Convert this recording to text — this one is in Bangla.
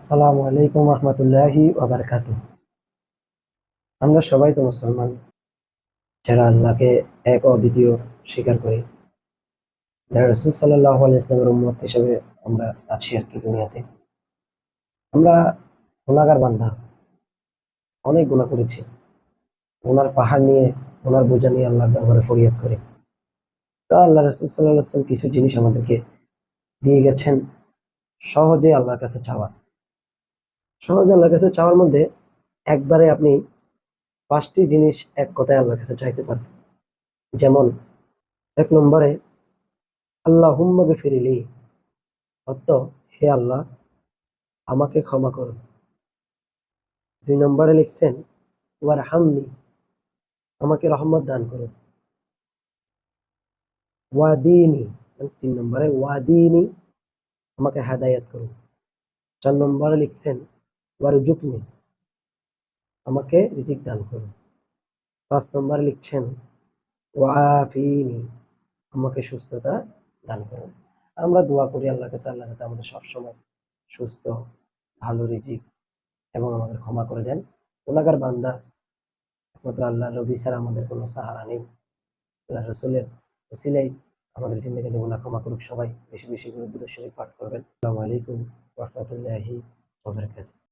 আসসালামু আলাইকুম রহমতুল্লাহি ওবরকাত আমরা সবাই তো মুসলমান, যারা আল্লাহকে এক অদ্বিতীয় স্বীকার করি। যারা রসুল সাল্লাহ ইসলামের উম্মত হিসেবে আমরা আছি আর কি দুনিয়াতে। আমরা গুণাগার বান্ধা অনেক গুণা করেছি। ওনার পাহাড় নিয়ে ওনার বোঝা নিয়ে আল্লাহর দরবারে ফরিয়াদ করি। তো আল্লাহ রসুল সাল্লাহ কিছু জিনিস আমাদেরকে দিয়ে গেছেন সহজে আল্লাহর কাছে চাওয়া। সহজে আল্লাহর কাছে চাওয়ার মধ্যে একবারে আপনি পাঁচটি জিনিস এক কথায় আল্লাহর কাছে চাইতে পারেন। যেমন, এক নম্বরে আল্লাহ হুম্মবে ফিরিলি অর্থ, হে আল্লাহ, আমাকে ক্ষমা করুন। দুই নম্বরে লিখছেন ওয়ার হামনি আমাকে রহমত দান করুন। ওয়াদিনী মানে তিন নম্বরে, ওয়াদিনী, আমাকে হেদায়াত করুন। চার নম্বরে লিখছেন ওয়ারুজুকনি আমাকে রিজিক দান করুন। পাঁচ নম্বরে লিখছেন, ওয়াফিনি। আমাকে সুস্থতা দান করুন। আমরা দোয়া করি আল্লাহর কাছে, আল্লাহ যাতে আমাদের সবসময় সুস্থ, ভালো রিজিক এবং আমাদের ক্ষমা করে দেন। ওনাগার বান্দা, একমাত্র আল্লাহ রবি ছাড়া আমাদের কোনো সাহারা নেই। আল্লাহ রসুলের ওসিলাই আমাদের জিন্দগি ওনা ক্ষমা করুক। সবাই বেশি বেশি করে শরীফ পাঠ করবেন। আসসালামু আলাইকুম রহমতুল্লাহি